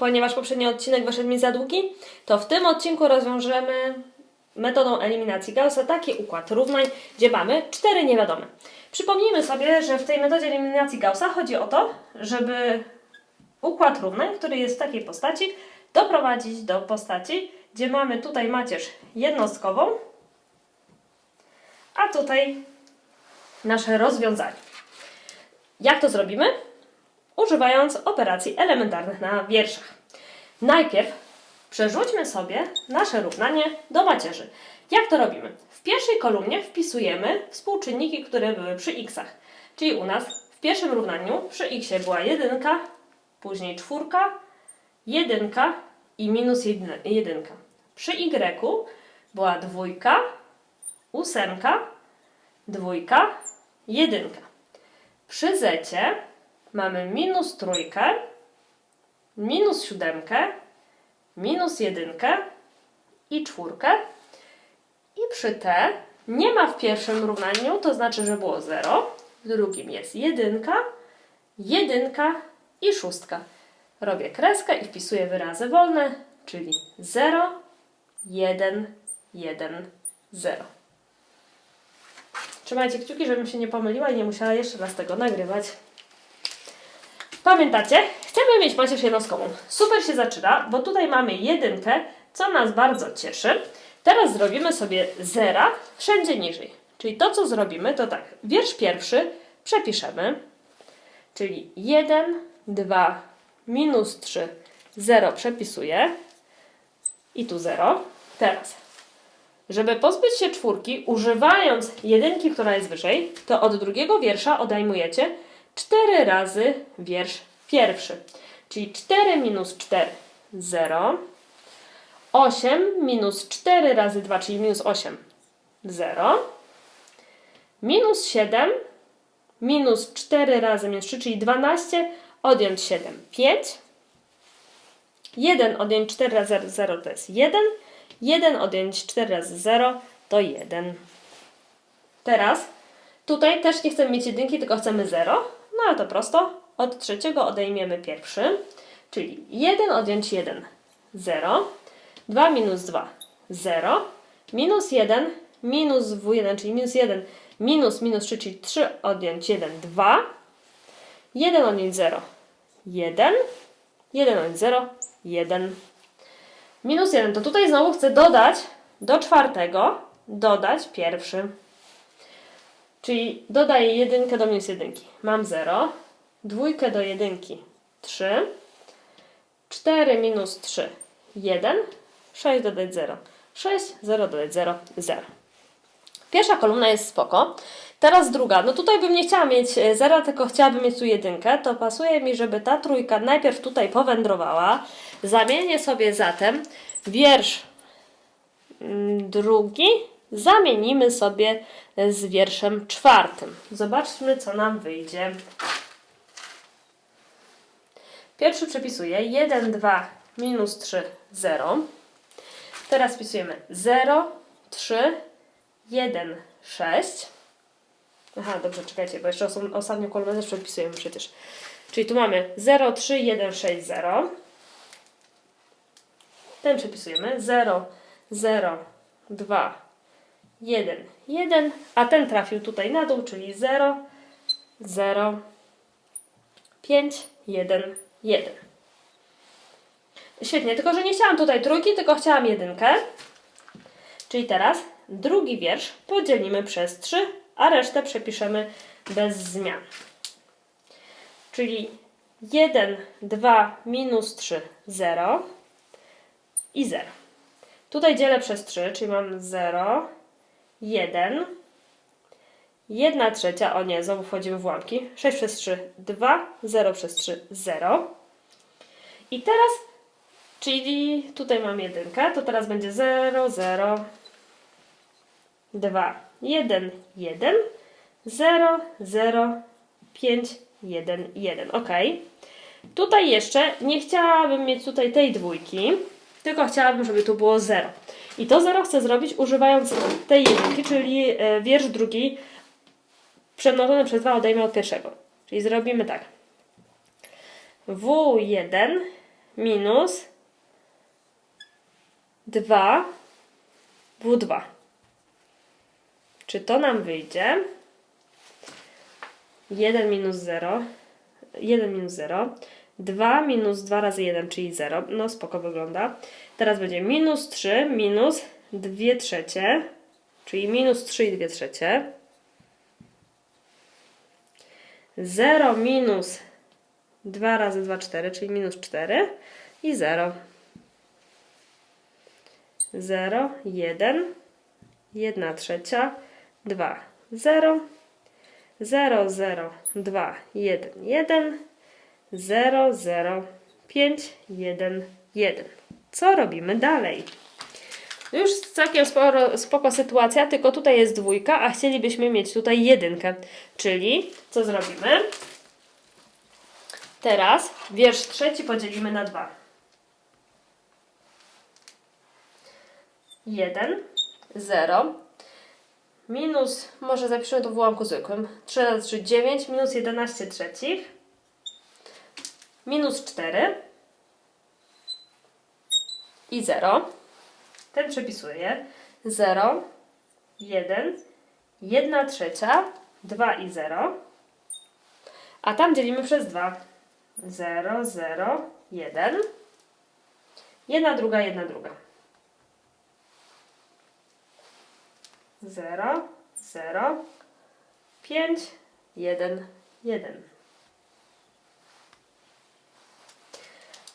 ponieważ poprzedni odcinek wyszedł mi za długi, to w tym odcinku rozwiążemy metodą eliminacji Gaussa taki układ równań, gdzie mamy cztery niewiadome. Przypomnijmy sobie, że w tej metodzie eliminacji Gaussa chodzi o to, żeby układ równań, który jest w takiej postaci, doprowadzić do postaci, gdzie mamy tutaj macierz jednostkową, a tutaj nasze rozwiązanie. Jak to zrobimy? Używając operacji elementarnych na wierszach. Najpierw przerzućmy sobie nasze równanie do macierzy. Jak to robimy? W pierwszej kolumnie wpisujemy współczynniki, które były przy x'ach. Czyli u nas w pierwszym równaniu przy x była jedynka, później czwórka, jedynka i minus jedyn- jedynka. Przy y była dwójka, ósemka, dwójka, jedynka. Przy zecie mamy minus trójkę, minus siódemkę, minus jedynkę i czwórkę. I przy t nie ma w pierwszym równaniu, to znaczy, że było 0. W drugim jest jedynka, jedynka i szóstka. Robię kreskę i wpisuję wyrazy wolne, czyli 0, 1, 1, 0. Trzymajcie kciuki, żebym się nie pomyliła i nie musiała jeszcze raz tego nagrywać. Pamiętacie? Chcemy mieć macierz jednostkową. Super się zaczyna, bo tutaj mamy jedynkę, co nas bardzo cieszy. Teraz zrobimy sobie zera wszędzie niżej. Czyli to, co zrobimy, to tak. Wiersz pierwszy przepiszemy, czyli 1, 2, minus 3, 0 przepisuję i tu 0. Teraz żeby pozbyć się czwórki, używając jedynki, która jest wyżej, to od drugiego wiersza odejmujecie 4 razy wiersz pierwszy. Czyli 4 minus 4, 0. 8 minus 4 razy 2, czyli minus 8, 0. Minus 7, minus 4 razy minus 3, czyli 12, odjąć 7, 5. 1 odjąć 4 razy 0 to jest 1. 1 odjąć 4 razy 0 to 1. Teraz tutaj też nie chcemy mieć jedynki, tylko chcemy 0. No ale to prosto. Od trzeciego odejmiemy pierwszy. Czyli 1 odjąć 1 0. 2 minus 2 0. Minus 1 minus w1, czyli minus 1 minus minus 3, czyli 3 odjąć 1 2. 1 odjąć 0 1. 1 odjąć 0 1. Minus 1. To tutaj znowu chcę dodać do czwartego, dodać pierwszy. Czyli dodaję jedynkę do minus jedynki. Mam 0. Dwójkę do jedynki 3. 4 minus 3 1. 6 dodać 0. 6, 0 dodać 0, 0. Pierwsza kolumna jest spoko. Teraz druga. No tutaj bym nie chciała mieć zera, tylko chciałabym mieć tu jedynkę. To pasuje mi, żeby ta trójka najpierw tutaj powędrowała. Zamienię sobie zatem wiersz mm, drugi. Zamienimy sobie z wierszem czwartym. Zobaczmy, co nam wyjdzie. Pierwszy przepisuję 1, 2, minus 3, 0. Teraz wpisujemy 0, 3, 1, 6. Aha, dobrze, czekajcie, bo jeszcze os- ostatnią kolumnę też przepisujemy przecież. Czyli tu mamy 0, 3, 1, 6, 0. Ten przepisujemy 0, 0, 2, 1, 1. A ten trafił tutaj na dół, czyli 0, 0, 5, 1, 1. Świetnie, tylko że nie chciałam tutaj trójki, tylko chciałam jedynkę. Czyli teraz drugi wiersz podzielimy przez 3, a resztę przepiszemy bez zmian. Czyli 1, 2, minus 3, 0 i 0. Tutaj dzielę przez 3, czyli mam 0, 1, 1 trzecia, o nie, znowu wchodzimy w łamki, 6 przez 3, 2, 0 przez 3, 0. I teraz, czyli tutaj mam jedynkę, to teraz będzie 0, 0, 2, 1, 1, 0, 0, 5, 1, 1. Ok. Tutaj jeszcze nie chciałabym mieć tutaj tej dwójki, tylko chciałabym, żeby tu było 0. I to 0 chcę zrobić używając tej jedynki, czyli e, wiersz drugi przemnożony przez 2 odejmę od pierwszego. Czyli zrobimy tak. W1 minus 2 W2. Czy to nam wyjdzie? 1 minus 0. 1 minus 0. 2 minus 2 razy 1, czyli 0. No spoko wygląda. Teraz będzie minus 3 minus 2 trzecie, czyli minus 3 i 2 trzecie. 0 minus 2 razy 2, 4, czyli minus 4 i 0. 0, 1, 1 trzecia, 2, 0, 0, 0, 2, 1, 1, 0, 0, 5, 1, 1. Co robimy dalej? Już całkiem sporo, spoko sytuacja, tylko tutaj jest dwójka, a chcielibyśmy mieć tutaj jedynkę. Czyli co zrobimy? Teraz wiersz trzeci podzielimy na dwa. 1, 0, minus, może zapiszemy to w ułamku zwykłym, 3 razy 3, 9, minus 11 trzecich, minus 4 i 0. Ten przepisuję. 0, 1, 1 trzecia, 2 i 0. A tam dzielimy przez 2. 0, 0, 1. 1 druga, 1 druga. 0, 0, 5, 1, 1.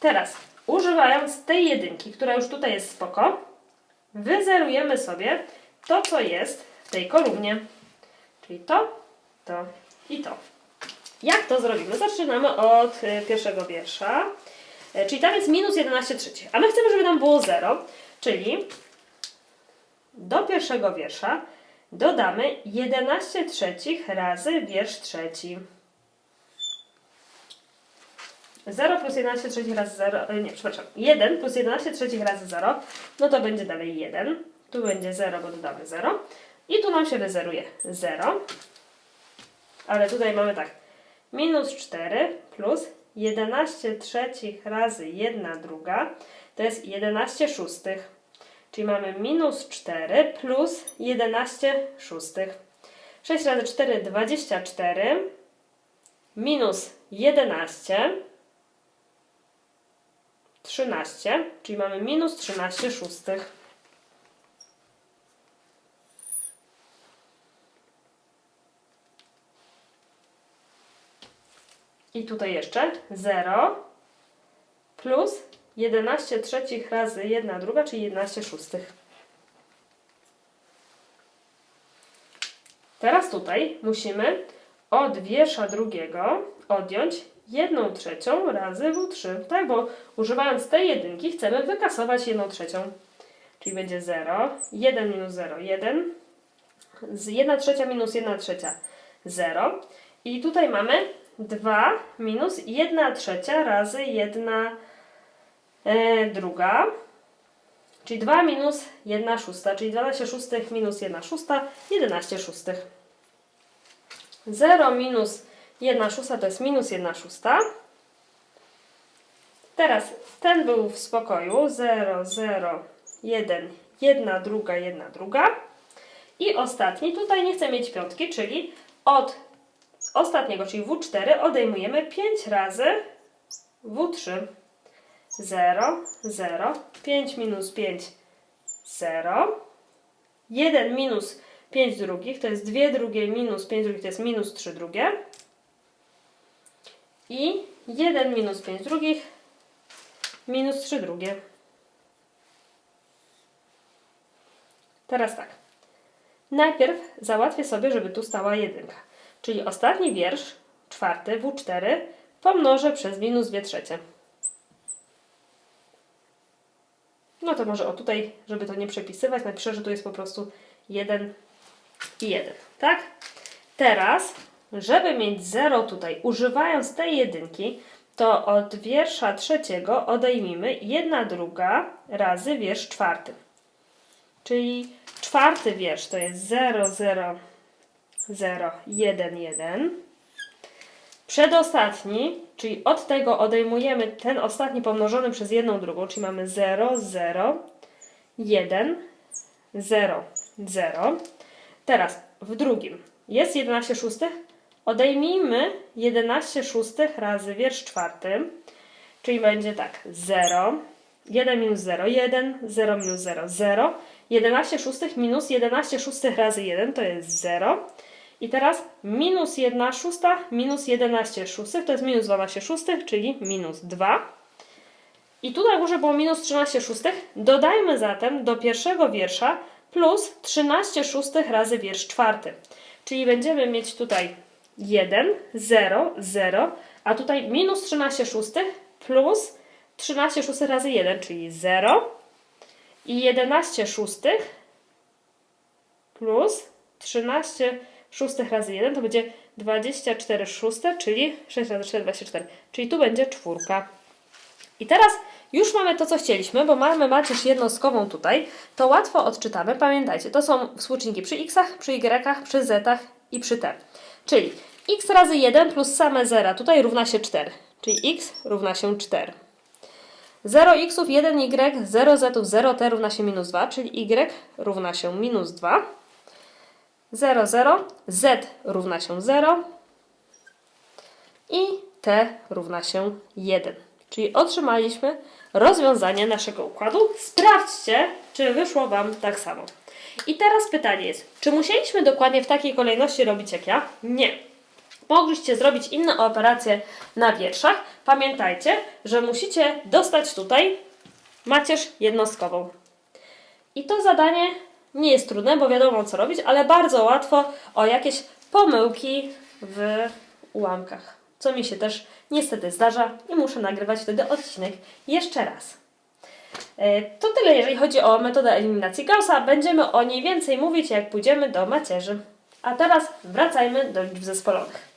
Teraz, używając tej jedynki, która już tutaj jest spoko, wyzerujemy sobie to, co jest w tej kolumnie. Czyli to, to i to. Jak to zrobimy? Zaczynamy od y, pierwszego wiersza. Y, Czyli tam jest minus 11 trzecich. A my chcemy, żeby nam było 0. Czyli do pierwszego wiersza dodamy 11 trzecich razy wiersz trzeci. 0 plus 11 trzecich razy 0, e, nie, przepraszam, 1 plus 11 trzecich razy 0, no to będzie dalej 1. Tu będzie 0, bo dodamy 0. I tu nam się wyzeruje 0. Ale tutaj mamy tak, minus 4 plus 11 trzecich razy 1 druga, to jest 11 szóstych. Czyli mamy minus 4 plus 11 szóstych. 6 razy 4, 24. Minus 11. 13, czyli mamy minus 13 szóstych. I tutaj jeszcze 0 plus 11 trzecich razy 1 druga, czyli 11 szóstych. Teraz tutaj musimy od wiersza drugiego odjąć 1 trzecią razy W3, tak? Bo używając tej jedynki chcemy wykasować 1 trzecią. Czyli będzie 0, 1 minus 0, 1, z 1 trzecia minus 1 trzecia 0. I tutaj mamy 2 minus 1 trzecia razy 1 e, druga. Czyli 2 minus 1 szósta, czyli 12 szóstych minus 1 szósta, 11 szóstych. 0 minus 1 szósta to jest minus 1 szósta. Teraz ten był w spokoju. 0, 0, 1, 1 druga, 1 druga. I ostatni, tutaj nie chcę mieć piątki, czyli od ostatniego, czyli W4 odejmujemy 5 razy W3. 0, 0, 5 minus 5, 0. 1 minus 5 drugich to jest 2 drugie minus 5 drugich to jest minus 3 drugie. I 1 minus 5 drugich minus 3 drugie. Teraz tak. Najpierw załatwię sobie, żeby tu stała jedynka. Czyli ostatni wiersz, czwarty, W4, pomnożę przez minus 2 trzecie. No to może o tutaj, żeby to nie przepisywać, napiszę, że tu jest po prostu 1 i 1, tak? Teraz, żeby mieć 0 tutaj, używając tej jedynki, to od wiersza trzeciego odejmijmy 1 druga razy wiersz czwarty. Czyli czwarty wiersz to jest 0, 0, 0, 1, 1. Przedostatni, czyli od tego odejmujemy ten ostatni pomnożony przez jedną drugą, czyli mamy 0, 0, 1, 0, 0. Teraz w drugim jest 11 szóstych. Odejmijmy 11 szóstych razy wiersz czwarty, czyli będzie tak 0, 1 minus 0, 1, 0 minus 0, 0. 11 szóstych minus 11 szóstych razy 1 to jest 0. I teraz minus 1 szósta minus 11 szóstych to jest minus 12 szóstych, czyli minus 2. I tu na górze było minus 13 szóstych. Dodajmy zatem do pierwszego wiersza plus 13 szóstych razy wiersz czwarty. Czyli będziemy mieć tutaj 1, 0, 0, a tutaj minus 13 szóstych plus 13 szóstych razy 1, czyli 0 i 11 szóstych plus 13 szóstych razy 1 to będzie 24 szóste, czyli 6 razy 4, 24. Czyli tu będzie czwórka. I teraz już mamy to, co chcieliśmy, bo mamy macierz jednostkową tutaj, to łatwo odczytamy. Pamiętajcie, to są współczynniki przy x, przy y, przy z i przy t. Czyli x razy 1 plus same zera tutaj równa się 4, czyli x równa się 4. 0 xów, 1 y, 0 zów, 0 t równa się minus 2, czyli y równa się minus 2. 0, 0, z równa się 0 i t równa się 1. Czyli otrzymaliśmy rozwiązanie naszego układu. Sprawdźcie, czy wyszło Wam tak samo. I teraz pytanie jest, czy musieliśmy dokładnie w takiej kolejności robić jak ja? Nie. Mogliście zrobić inne operacje na wierszach. Pamiętajcie, że musicie dostać tutaj macierz jednostkową. I to zadanie nie jest trudne, bo wiadomo co robić, ale bardzo łatwo o jakieś pomyłki w ułamkach. Co mi się też niestety zdarza i muszę nagrywać wtedy odcinek jeszcze raz. E, To tyle, jeżeli chodzi o metodę eliminacji Gaussa. Będziemy o niej więcej mówić, jak pójdziemy do macierzy. A teraz wracajmy do liczb zespolonych.